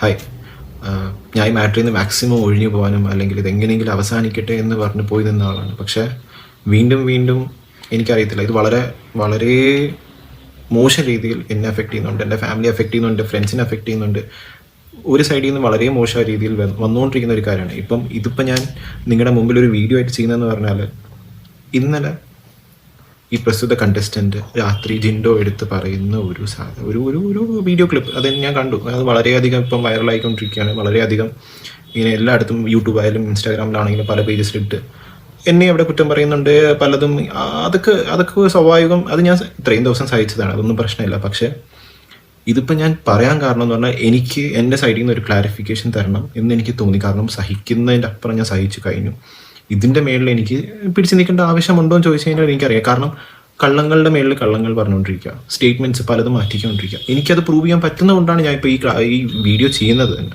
Hi ഞാൻ ഈ മാറ്ററിൽ നിന്ന് മാക്സിമം ഒഴിഞ്ഞു പോകാനും അല്ലെങ്കിൽ ഇതെങ്ങനെയെങ്കിലും അവസാനിക്കട്ടെ എന്ന് പറഞ്ഞ് പോയി നിന്ന ആളാണ്. പക്ഷേ വീണ്ടും വീണ്ടും എനിക്കറിയത്തില്ല. ഇത് വളരെ വളരെ മോശം രീതിയിൽ എന്നെ അഫക്റ്റ് ചെയ്യുന്നുണ്ട്. എന്റെ ഫാമിലി അഫക്റ്റ് ചെയ്യുന്നുണ്ട്. ഫ്രണ്ട്സിനെ അഫക്റ്റ് ചെയ്യുന്നുണ്ട്. ഒരു സൈഡിൽ നിന്ന് വളരെ മോശം രീതിയിൽ വന്നുകൊണ്ടിരിക്കുന്ന ഒരു കാര്യമാണ്. ഇപ്പം ഇതിപ്പോൾ ഞാൻ നിങ്ങളുടെ മുമ്പിൽ ഒരു വീഡിയോ ആയിട്ട് ചെയ്യുന്നതെന്ന് പറഞ്ഞാൽ ഇന്നലെ ഈ പ്രസ്തുത കണ്ടസ്റ്റന്റ് രാത്രി ജിൻഡോ എടുത്ത് പറയുന്ന ഒരു സാധനം. ഒരു ഒരു ഒരു വീഡിയോ ക്ലിപ്പ് അത് ഞാൻ കണ്ടു. അത് വളരെയധികം ഇപ്പം വൈറലായിക്കൊണ്ടിരിക്കുകയാണ്. വളരെയധികം ഇങ്ങനെ എല്ലായിടത്തും യൂട്യൂബ് ആയാലും ഇൻസ്റ്റാഗ്രാമിലാണെങ്കിലും പല പേജസിലിട്ട് എന്നെ അവിടെ കുറ്റം പറയുന്നുണ്ട് പലതും. അതൊക്കെ അതൊക്കെ സ്വാഭാവികം. അത് ഞാൻ ഇത്രയും ദിവസം സഹിച്ചതാണ്. അതൊന്നും പ്രശ്നമില്ല. പക്ഷേ ഇതിപ്പോൾ ഞാൻ പറയാൻ കാരണം എന്ന് പറഞ്ഞാൽ എനിക്ക് എന്റെ സൈഡിൽ നിന്ന് ഒരു ക്ലാരിഫിക്കേഷൻ തരണം എന്ന് എനിക്ക് തോന്നി. കാരണം സഹിക്കുന്നതിന്റെ അപ്പുറം ഞാൻ സഹിച്ചു കഴിഞ്ഞു. ഇതിന്റെ മേളിൽ എനിക്ക് പിടിച്ചു നിൽക്കേണ്ട ആവശ്യമുണ്ടോ എന്ന് ചോദിച്ചു കഴിഞ്ഞാൽ എനിക്കറിയാം. കാരണം കള്ളങ്ങളുടെ മേളിൽ കള്ളങ്ങൾ പറഞ്ഞുകൊണ്ടിരിക്കുക. സ്റ്റേറ്റ്മെന്റ്സ് പലതും മാറ്റിക്കൊണ്ടിരിക്കുക. എനിക്കത് പ്രൂവ് ചെയ്യാൻ പറ്റുന്നതുകൊണ്ടാണ് ഞാൻ ഇപ്പോൾ ഈ ഈ വീഡിയോ ചെയ്യുന്നത് തന്നെ.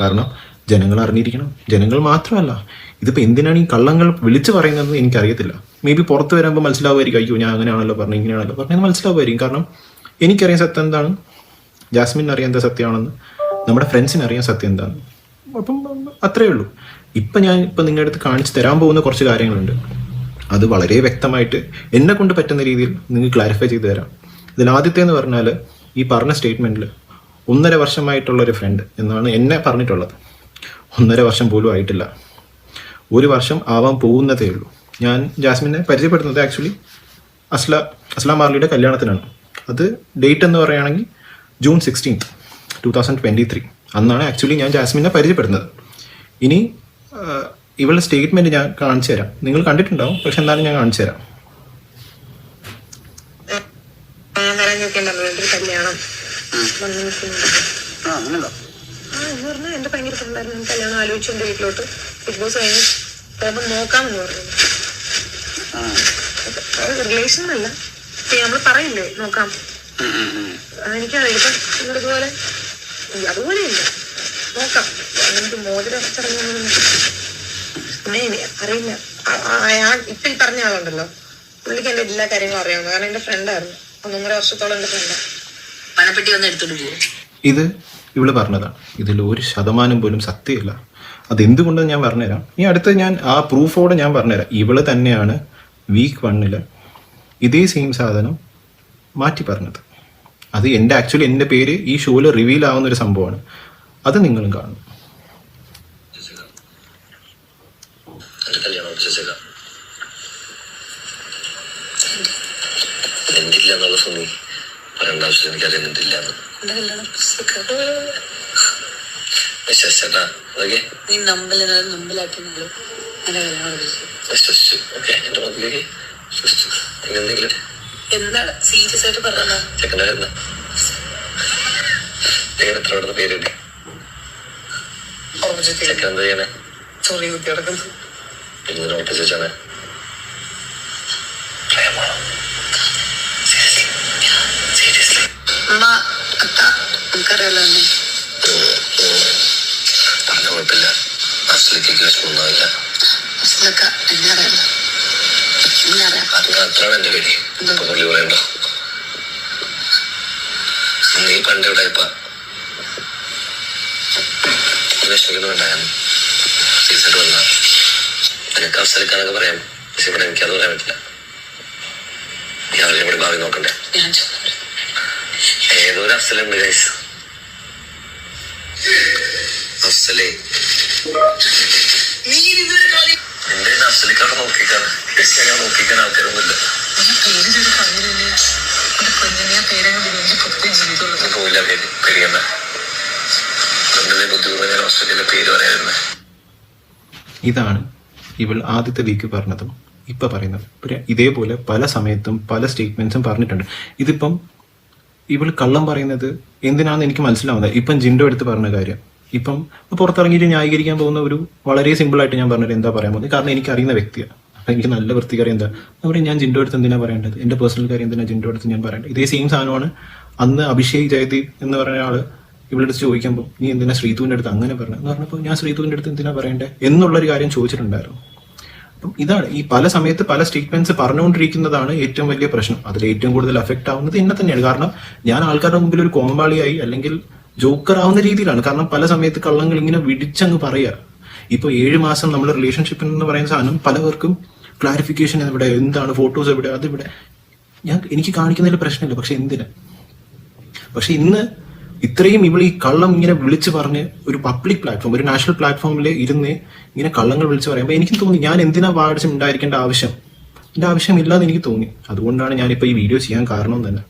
കാരണം ജനങ്ങൾ അറിഞ്ഞിരിക്കണം. ജനങ്ങൾ മാത്രമല്ല. ഇതിപ്പോൾ എന്തിനാണ് ഈ കള്ളങ്ങൾ വിളിച്ചു പറയുന്നത് എനിക്കറിയത്തില്ല. മേ ബി പുറത്ത് വരുമ്പോൾ മനസ്സിലാവുമായിരിക്കും അയ്യോ ഞാൻ അങ്ങനെയാണല്ലോ പറഞ്ഞു ഇങ്ങനെയാണല്ലോ പറഞ്ഞത് മനസ്സിലാവുമായിരിക്കും. കാരണം എനിക്കറിയാൻ സത്യം എന്താണ്. ജാസ്മിൻ അറിയാൻ എന്താ സത്യമാണെന്ന്. നമ്മുടെ ഫ്രണ്ട്സിന് അറിയാൻ സത്യം എന്താണ്. അപ്പം അത്രയേ ഉള്ളൂ. ഇപ്പം ഞാൻ ഇപ്പം നിങ്ങളുടെ അടുത്ത് കാണിച്ചു തരാൻ പോകുന്ന കുറച്ച് കാര്യങ്ങളുണ്ട്. അത് വളരെ വ്യക്തമായിട്ട് എന്നെ കൊണ്ട് പറ്റുന്ന രീതിയിൽ നിങ്ങൾ ക്ലാരിഫൈ ചെയ്തു തരാം. ഇതിൽ ആദ്യത്തെ എന്ന് പറഞ്ഞാൽ ഈ പറഞ്ഞ സ്റ്റേറ്റ്മെന്റിൽ ഒന്നര വർഷമായിട്ടുള്ള ഒരു ഫ്രണ്ട് എന്നാണ് എന്നെ പറഞ്ഞിട്ടുള്ളത്. ഒന്നര വർഷം പോലും ആയിട്ടില്ല. ഒരു വർഷം ആവാൻ പോകുന്നതേ ഉള്ളൂ. ഞാൻ ജാസ്മിനെ പരിചയപ്പെടുന്നത് ആക്ച്വലി അസ്ല അസ്ലാം മാർലിയുടെ കല്യാണത്തിനാണ്. അത് ഡേറ്റ് എന്ന് പറയുകയാണെങ്കിൽ June sixteenth two thousand twenty three അന്നാണ് ആക്ച്വലി ഞാൻ ജാസ്മിനെ പരിചയപ്പെടുന്നത്. ഇനി ഇവളുടെ സ്റ്റേറ്റ്മെന്റ് ഞാൻ കാണിച്ചു തരാം. നിങ്ങൾ കണ്ടിട്ടുണ്ടാവും പക്ഷെ എന്നാലും ഞാൻ കാണിച്ചു തരാം. എന്റെ ഭയങ്കര കല്യാണം ആലോചിച്ചു വീട്ടിലോട്ട്. ബിഗ് ബോസ് കഴിഞ്ഞ് പോകുമ്പോൾ നോക്കാമെന്ന് പറഞ്ഞു. റിലേഷൻ അല്ല. നമ്മൾ പറയില്ലേ നോക്കാം. എനിക്കറിയാം ഇപ്പം ഇതുപോലെ അതുപോലെ ഇല്ല നോക്കാം. അങ്ങനത്തെ മോതിരം ചടങ്ങൊന്നും പിന്നെ അറിയില്ല. അയാൾ ഇപ്പൊ ഈ പറഞ്ഞ ആളുണ്ടല്ലോ. പുള്ളിക്ക് എന്റെ എല്ലാ കാര്യങ്ങളും അറിയാവുന്നു കാരണം എന്റെ ഫ്രണ്ടായിരുന്നു ഒന്നൊന്നര വർഷത്തോളം എന്റെ ഫ്രണ്ടാണ് പണപ്പെട്ടി ഒന്ന് എടുത്തോണ്ട് പോകും ഇത് ഇവൾ പറഞ്ഞതാണ് ഇതിൽ ഒരു ശതമാനം പോലും സത്യമില്ല. അതെന്തുകൊണ്ടെന്ന് ഞാൻ പറഞ്ഞുതരാം? ഈ അടുത്ത് ഞാൻ ആ പ്രൂഫോടെ ഞാൻ പറഞ്ഞുതരാം. ഇവൾ തന്നെയാണ് വീക്ക് വണ്ണിൽ ഇതേ സെയിം സാധനം മാറ്റി പറഞ്ഞത്. അത് എന്റെ ആക്ച്വലി എന്റെ പേര് ഈ ഷോയിൽ റിവീൽ ആവുന്ന ഒരു സംഭവമാണ്. അത് നിങ്ങളും കാണും എന്റെ കല്യാണം ഉറപ്പിച്ചേക്കാം എന്തില്ല എന്നുള്ള സുനി പറയേണ്ട ആവശ്യം എനിക്കറിയാം എന്തില്ല എന്ന് എന്റെ കല്യാണം വിശ്വസിച്ചേട്ടാ ഓക്കെ നീ നമ്പലിനെ നമ്പലാക്കി നമ്മൾ എന്റെ കല്യാണം പറയേണ്ട ആവശ്യം എനിക്കറിയുന്നില്ല എന്താണ് സീരിയസ് ആയിട്ട് പറഞ്ഞോ വരുന്ന ചെക്കൻ എത്ര എന്താ ചെയ്യണേ? ചൊറി കുത്തി കിടക്കുന്നു പിന്നെ ഉറപ്പിച്ച് വെച്ചാണ്. അമ്മ അത്ത നമുക്കറിയാലോ എന്നെ. പറഞ്ഞ കുഴപ്പമില്ല. അസലിക്ക് വിഷമമൊന്നുമില്ല അസലൊക്കെ എന്നെ അറിയാലോ. എന്നെ അറിയാം. അത് മാത്രമാണ് എന്റെ പേര് ഇപ്പൊ പുള്ളി പറയണ്ടോ? നീ പണ്ട് ഇവിടെ ഇപ്പൊ? വന്ന. നിനക്ക് അവസരക്കാനൊക്കെ പറയാം. പക്ഷെ ഇവിടെ എനിക്കത് പറയാൻ പറ്റില്ല. ഞാൻ ഇവിടെ ഭാവി നോക്കണ്ടേ? ഞാൻ ചോദിച്ചു ഏതോ ഒരു അഫ്സലുണ്ട് ഗൈസ് അഫ്സലേ എന്റെ നോക്കിക്കാൻ ആൾക്കാരൊന്നുമില്ല. പോയില്ല ബുദ്ധിമുട്ട് ഞാൻ പേര് ഇതാണ് ഇവൾ ആദ്യത്തെ വീക്ക് പറഞ്ഞതും ഇപ്പം പറയുന്നത്. ഇതേപോലെ പല സമയത്തും പല സ്റ്റേറ്റ്മെന്റ്സും പറഞ്ഞിട്ടുണ്ട്. ഇതിപ്പം ഇവൾ കള്ളം പറയുന്നത് എന്തിനാണെന്ന് എനിക്ക് മനസ്സിലാവുന്നത് ഇപ്പം ജിൻഡോ എടുത്ത് പറഞ്ഞ കാര്യം. ഇപ്പം പുറത്തിറങ്ങിയിട്ട് ന്യായീകരിക്കാൻ പോകുന്ന ഒരു വളരെ സിമ്പിളായിട്ട് ഞാൻ പറഞ്ഞത് എന്താ പറയാൻ പോകുന്നത്? കാരണം എനിക്ക് അറിയുന്ന വ്യക്തിയാണ്. അപ്പം എനിക്ക് നല്ല വൃത്തികാര്യം എന്താ? അവിടെ ഞാൻ ജിൻഡോ എടുത്ത് എന്തിനാ പറയേണ്ടത്? എന്റെ പേഴ്സണൽ കാര്യം എന്തിനാ ജിൻഡോ എടുത്ത് ഞാൻ പറയേണ്ടത്? ഇതേ സെയിം സാധനമാണ് അന്ന് അഭിഷേക് ജയദീപ് എന്ന് പറഞ്ഞ ആൾ ഇവിടെ അടുത്ത് ചോദിക്കുമ്പോൾ നീ എന്തിനാ ശ്രീതുവിന്റെ അടുത്ത് അങ്ങനെ പറഞ്ഞത്? എന്ന് പറഞ്ഞപ്പോൾ ഞാൻ ശ്രീതുവിന്റെ അടുത്ത് എന്തിനാ പറയണ്ടേ? എന്നുള്ളൊരു കാര്യം ചോദിച്ചിട്ടുണ്ടായിരുന്നു. അപ്പം ഇതാണ് ഈ പല സമയത്ത് പല സ്റ്റേറ്റ്മെന്റ്സ് പറഞ്ഞുകൊണ്ടിരിക്കുന്നതാണ് ഏറ്റവും വലിയ പ്രശ്നം. അതിൽ ഏറ്റവും കൂടുതൽ അഫക്റ്റ് ആവുന്നത് എന്നെ തന്നെയാണ്. കാരണം ഞാൻ ആൾക്കാരുടെ മുമ്പിൽ ഒരു കോമ്പാളിയായി അല്ലെങ്കിൽ ജോക്കർ ആവുന്ന രീതിയിലാണ്. കാരണം പല സമയത്ത് കള്ളങ്ങൾ ഇങ്ങനെ വിടിച്ചങ്ങ് പറയുക. ഇപ്പൊ ഏഴ് മാസം നമ്മൾ റിലേഷൻഷിപ്പ് എന്ന് പറയുന്ന സാധനം പലവർക്കും ക്ലാരിഫിക്കേഷൻ എവിടെ എന്താണ് ഫോട്ടോസ് എവിടെ അതിവിടെ. ഞാൻ എനിക്ക് കാണിക്കുന്നതിൽ പ്രശ്നമില്ല. പക്ഷെ എന്തിനാ? പക്ഷെ ഇന്ന് ഇത്രയും ഇവൾ ഈ കള്ളം ഇങ്ങനെ വിളിച്ചു പറഞ്ഞ് ഒരു പബ്ലിക് പ്ലാറ്റ്ഫോം ഒരു നാഷണൽ പ്ലാറ്റ്ഫോമിൽ ഇരുന്ന് ഇങ്ങനെ കള്ളങ്ങൾ വിളിച്ചു പറയുമ്പോൾ എനിക്ക് തോന്നി ഞാൻ എന്തിനാ വാടിച്ച് ഉണ്ടായിരിക്കേണ്ട ആവശ്യം? എന്റെ ആവശ്യമില്ലാന്ന് എനിക്ക് തോന്നി. അതുകൊണ്ടാണ് ഞാനിപ്പോൾ ഈ വീഡിയോ ചെയ്യാൻ കാരണം തന്നെ.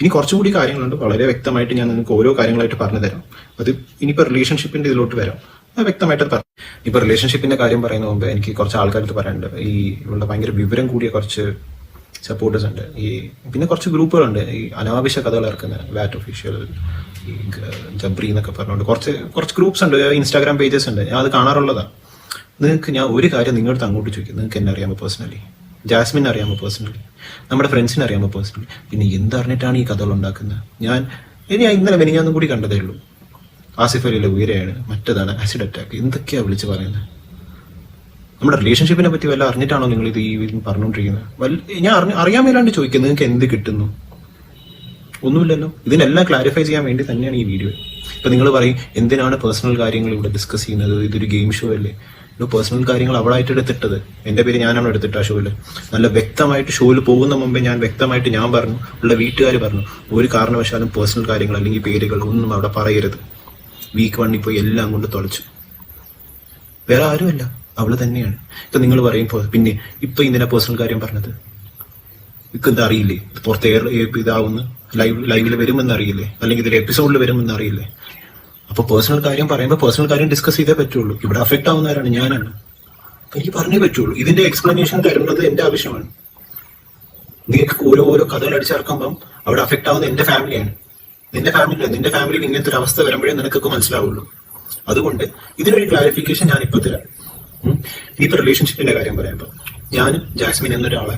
ഇനി കുറച്ചും കൂടി കാര്യങ്ങളുണ്ട്. വളരെ വ്യക്തമായിട്ട് ഞാൻ നിങ്ങൾക്ക് ഓരോ കാര്യങ്ങളായിട്ട് പറഞ്ഞു തരാം അത് ഇനിയിപ്പോൾ റിലേഷൻഷിപ്പിന്റെ ഇതിലോട്ട് വരാം. വ്യക്തമായിട്ട് പറഞ്ഞു ഇപ്പൊ റിലേഷൻഷിപ്പിന്റെ കാര്യം പറയുന്ന മുമ്പ് എനിക്ക് കുറച്ച് ആൾക്കാർക്ക് പറയാനുണ്ട്. ഈ ഇവളുടെ ഭയങ്കര വിവരം കൂടിയ കുറച്ച് സപ്പോർട്ടേഴ്സ് ഉണ്ട്. ഈ പിന്നെ കുറച്ച് ഗ്രൂപ്പുകളുണ്ട്. ഈ അനാവശ്യ കഥകൾ ഇറക്കുന്ന വാറ്റ് ഒഫീഷ്യൽ ജബ്രി എന്നൊക്കെ പറഞ്ഞുകൊണ്ട് കുറച്ച് കുറച്ച് ഗ്രൂപ്പ്സ് ഉണ്ട്. ഇൻസ്റ്റാഗ്രാം പേജസ് ഉണ്ട്. ഞാൻ അത് കാണാറുള്ളതാണ് നിങ്ങൾക്ക് ഞാൻ ഒരു കാര്യം നിങ്ങളുടെ അങ്ങോട്ട് ചോദിക്കും. നിങ്ങൾക്ക് എന്നെ അറിയാമോ പേഴ്സണലി ജാസ്മിൻ അറിയാമോ പേഴ്സണലി നമ്മുടെ ഫ്രണ്ട്സിനെ അറിയാമോ പേഴ്സണലി പിന്നെ എന്തറിഞ്ഞിട്ടാണ് ഈ കഥകൾ ഉണ്ടാക്കുന്നത്? ഞാൻ ഇനി ഇന്നലെ മെനിഞ്ഞാന്നും കൂടി കണ്ടതേ ഉള്ളൂ. ആസിഫ് അലിയിലെ ഉയരെയാണ്. മറ്റേതാണ് ആസിഡ് അറ്റാക്ക് എന്തൊക്കെയാണ് വിളിച്ച് പറയുന്നത്? നമ്മുടെ റിലേഷൻഷിപ്പിനെ പറ്റി വല്ല അറിഞ്ഞിട്ടാണോ നിങ്ങൾ ഇത് ഈ പറഞ്ഞുകൊണ്ടിരിക്കുന്നത്? വല്ല ഞാൻ അറിഞ്ഞ അറിയാൻ മേലാണ്ട് ചോദിക്കുന്നത് നിങ്ങൾക്ക് എന്ത് കിട്ടുന്നു? ഒന്നുമില്ലല്ലോ. ഇതിനെല്ലാം ക്ലാരിഫൈ ചെയ്യാൻ വേണ്ടി തന്നെയാണ് ഈ വീഡിയോ ഇപ്പൊ നിങ്ങൾ പറയും എന്തിനാണ് പേഴ്സണൽ കാര്യങ്ങൾ ഇവിടെ ഡിസ്കസ് ചെയ്യുന്നത്? ഇതൊരു ഗെയിം ഷോ അല്ലേ? പേഴ്സണൽ കാര്യങ്ങൾ അവളായിട്ട് എടുത്തിട്ടത്. എന്റെ പേര് ഞാനാണ് എടുത്തിട്ട് ആ ഷോയിൽ നല്ല വ്യക്തമായിട്ട് ഷോയിൽ പോകുന്ന മുമ്പേ ഞാൻ വ്യക്തമായിട്ട് ഞാൻ പറഞ്ഞു ഉള്ള വീട്ടുകാർ പറഞ്ഞു. ഒരു കാരണവശാലും പേഴ്സണൽ കാര്യങ്ങൾ അല്ലെങ്കിൽ പേരുകൾ ഒന്നും അവിടെ പറയരുത്. വീക്ക് വണ്ണിൽ പോയി എല്ലാം കൊണ്ട് തുളച്ചു. വേറെ ആരുമല്ല. അവൾ തന്നെയാണ്. ഇപ്പൊ നിങ്ങൾ പറയും "പോ- പിന്നെ ഇപ്പൊ ഇതിനെ പേഴ്സണൽ കാര്യം പറഞ്ഞത്? ഇക്ക് എന്താ അറിയില്ലേ? പുറത്ത് ഇതാവുന്ന ലൈവ് ലൈവിൽ വരുമെന്ന് അറിയില്ലേ അല്ലെങ്കിൽ ഇതിൽ എപ്പിസോഡിൽ വരുമെന്ന് അറിയില്ലേ അപ്പൊ പേഴ്സണൽ കാര്യം പറയുമ്പോൾ പേഴ്സണൽ കാര്യം ഡിസ്കസ് ചെയ്തേ പറ്റുള്ളൂ. ഇവിടെ അഫക്ട് ആവുന്നവരാണ് ഞാനാണ്. എനിക്ക് പറഞ്ഞേ പറ്റുള്ളൂ. ഇതിന്റെ എക്സ്പ്ലനേഷൻ തരുന്നത് എന്റെ ആവശ്യമാണ്. നിങ്ങൾക്ക് ഓരോ ഓരോ കഥകൾ അടിച്ചിറക്കുമ്പം അവിടെ അഫക്ട് ആവുന്ന എന്റെ ഫാമിലിയാണ് നിന്റെ ഫാമിലി നിന്റെ ഫാമിലിയിൽ ഇങ്ങനത്തെ ഒരു അവസ്ഥ വരുമ്പോഴേ നിനക്കൊക്കെ മനസ്സിലാവുള്ളൂ. അതുകൊണ്ട് ഇതിനൊരു ക്ലാരിഫിക്കേഷൻ ഞാൻ ഇപ്പൊ തരാം. ഉം. ഇനിയിപ്പോ റിലേഷൻഷിപ്പിന്റെ കാര്യം പറയുമ്പോൾ ഞാൻ ജാസ്മിൻ എന്നൊരാളെ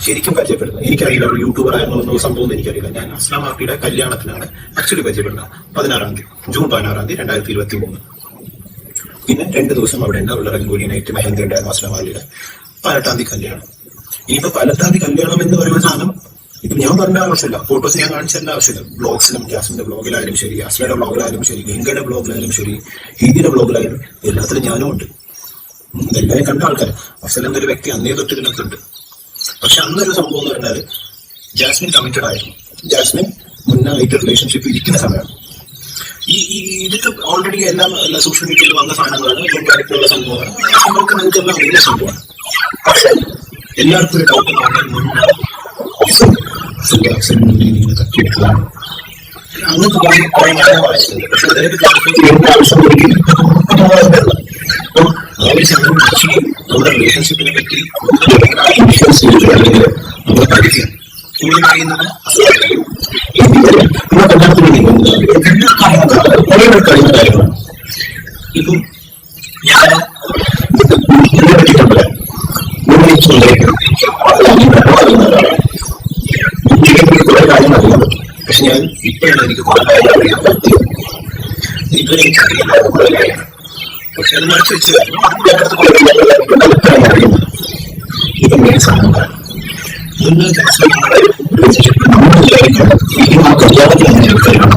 ശരിക്കും പരിചയപ്പെടുന്നത് എനിക്കറിയില്ല ഒരു യൂട്യൂബർ ആയിരുന്നു സംഭവം എനിക്കറിയില്ല. ഞാൻ അസ്ലാം ആർട്ടിയുടെ കല്യാണത്തിനാണ് ആക്ച്വലി പരിചയപ്പെടുന്നത്. പതിനാറാം തീയതി ജൂൺ പതിനാറാം തീയതി രണ്ടായിരത്തി ഇരുപത്തി മൂന്ന് പിന്നെ രണ്ട് ദിവസം അവിടെ ഉണ്ട് അവളുടെ റംഗോലി നൈറ്റ് മെഹന്തി ഉണ്ടായിരുന്നു അസ്ലാം ആർട്ടിയുടെ പതിനെട്ടാം തീയതി കല്യാണം. ഇനിയിപ്പോ പതിനെട്ടാം തീയതി കല്യാണം എന്ന് പറയുന്ന സാധനം ഇപ്പൊ ഞാൻ പറഞ്ഞ ആവശ്യമില്ല. ഫോട്ടോസ് ഞാൻ കാണിച്ചേണ്ട ആവശ്യമില്ല. ബ്ലോഗ്സിലും ജാസ്മിന്റെ ബ്ലോഗിലായാലും ശരി അസ്ലയുടെ ബ്ലോഗിലായാലും ശരി ഗംഗയുടെ ബ്ലോഗിലായാലും ശരി ഹിന്ദിയുടെ ബ്ലോഗിലായാലും എല്ലാത്തിലും ഞാനും ഉണ്ട്. ഉം, എല്ലാവരും കണ്ട ആൾക്കാർ അഫ്സൽ എന്നൊരു വ്യക്തി അന്നേ തൊട്ട് ഇതിനകത്തുണ്ട്. പക്ഷെ അന്നൊരു സംഭവം എന്ന് പറഞ്ഞാൽ ജാസ്മിൻ കമ്മിറ്റഡ് ആയിരുന്നു. ജാസ്മിൻ മുന്നായിട്ട് റിലേഷൻഷിപ്പ് ഇരിക്കുന്ന സമയമാണ് ഈ ഈ ഇതൊക്കെ ഓൾറെഡി എല്ലാം സോഷ്യൽ മീഡിയയിൽ വന്ന സാധനങ്ങളാണ് ഡയറക്റ്റുള്ള സംഭവമാണ്. നമുക്ക് നിങ്ങൾക്ക് എല്ലാം അറിയുന്ന സംഭവമാണ്. പക്ഷെ എല്ലാവർക്കും ഒരു ഡൗട്ട് അങ്ങനത്തെ കുറെ കുറെ കാര്യങ്ങൾ വായിച്ചിട്ടുണ്ട്. പക്ഷെ അതിനൊക്കെ ചെയ്യേണ്ട ആവശ്യം ഒരിക്കലും ഒരു സമയം ആക്ച്വലി നമ്മുടെ റിലേഷൻഷിപ്പിനെ പറ്റി അല്ലെങ്കിൽ നമ്മൾ പഠിക്കുക കൂടുതൽ അറിയുന്നത് നമ്മുടെ കല്യാണത്തിന് കാര്യങ്ങളും കുറെ കഴിയുന്ന കാര്യങ്ങളാണ് ഇപ്പം ഞാൻ ഇതിനെ പറ്റിയിട്ടുണ്ട് കുറെ കാര്യങ്ങൾ അറിയാൻ പറ്റും പക്ഷെ ഞാൻ ഇപ്പോഴാണ് എനിക്ക് കുറെ കാര്യങ്ങൾ അറിയാൻ പറ്റിയത്. ഇതുവരെ എനിക്ക് അറിയില്ല കുറെ കാര്യങ്ങൾ. പക്ഷെ അത് മറച്ചു വെച്ച് ഇപ്പം മെയിൻ സംഭവമാണ് ഇന്ന് നമ്മൾ വിചാരിക്കുന്നത് ഈ ആ കല്യാണത്തിൽ അങ്ങനെ ആൾക്കാരാണ്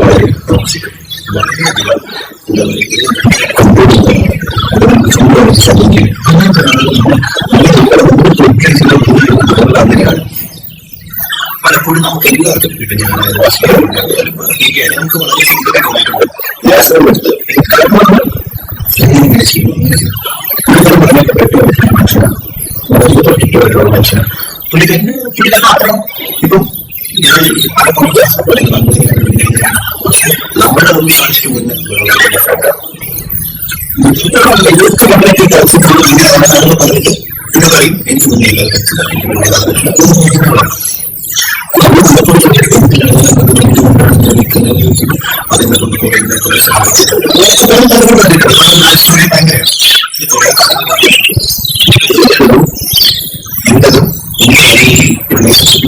വളരെ ടോക്സിക് വളരെയധികം എന്താ പറയുക സംഭവം ശ്രദ്ധിക്കുക അങ്ങനത്തെ അങ്ങനെയാണ് പലപ്പോഴും നമുക്ക് എല്ലാവർക്കും ഇപ്പൊ ഞാൻ നമുക്ക് വളരെ മനുഷ്യനാണ് മനുഷ്യനാണ് പുള്ളിക്കാരൻ പുള്ളിക്കാരൻ മാത്രം ഇപ്പം ഞാൻ പലപ്പോഴും അല്ലെങ്കിൽ പക്ഷെ നമ്മുടെ മുന്നിൽ കാണിച്ചിട്ട് വളരെ different ആണ്. ഇതൊക്കെ കംപ്ലീറ്റ് പറഞ്ഞിട്ട് ഇത് പറയും എനിക്ക് മുന്നേ അതിനെ കൊണ്ട് കുറേ കുറെ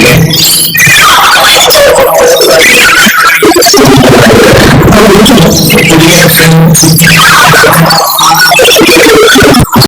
Amen.